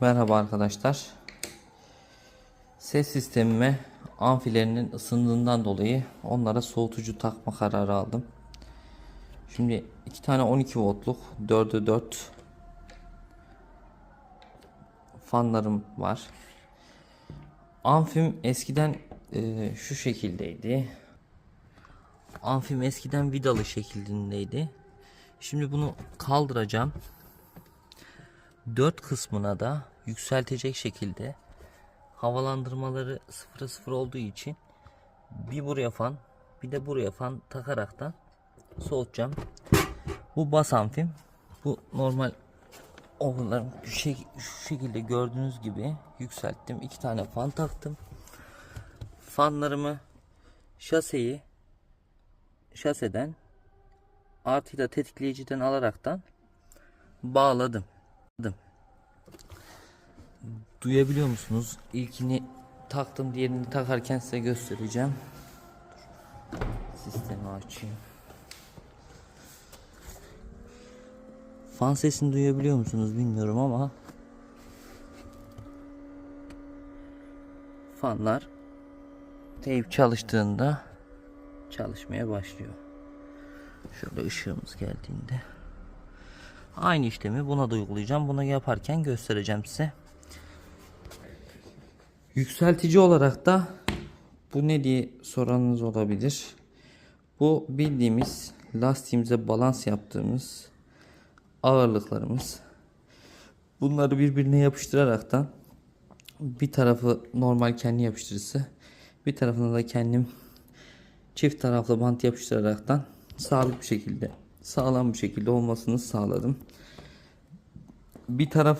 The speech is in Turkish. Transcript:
Merhaba arkadaşlar. Ses sistemime amfilerinin ısındığından dolayı onlara soğutucu takma kararı aldım. Şimdi iki tane 12 voltluk 4'e 4 fanlarım var. Amfim eskiden e, şu şekildeydi. Amfim eskiden vidalı şeklindeydi. Şimdi bunu kaldıracağım. Dört kısmına da yükseltecek şekilde havalandırmaları sıfıra sıfır olduğu için bir buraya fan bir de buraya fan takaraktan soğutacağım. Bu bas amfim. Bu normal şek- şu şekilde gördüğünüz gibi yükselttim. iki tane fan taktım. Fanlarımı şaseyi şaseden artıyla tetikleyiciden alaraktan bağladım. Duyabiliyor musunuz? İlkini taktım, diğerini takarken size göstereceğim. Sistemi açayım. Fan sesini duyabiliyor musunuz bilmiyorum ama fanlar teyp çalıştığında çalışmaya başlıyor. Şöyle ışığımız geldiğinde aynı işlemi buna da uygulayacağım. Bunu yaparken göstereceğim size. Yükseltici olarak da bu ne diye soranınız olabilir. Bu bildiğimiz lastiğimize balans yaptığımız ağırlıklarımız. Bunları birbirine yapıştıraraktan bir tarafı normal kendi yapıştırırsa bir tarafına da kendim çift taraflı bant yapıştıraraktan sabit bir şekilde sağlam bir şekilde olmasını sağladım. Bir taraf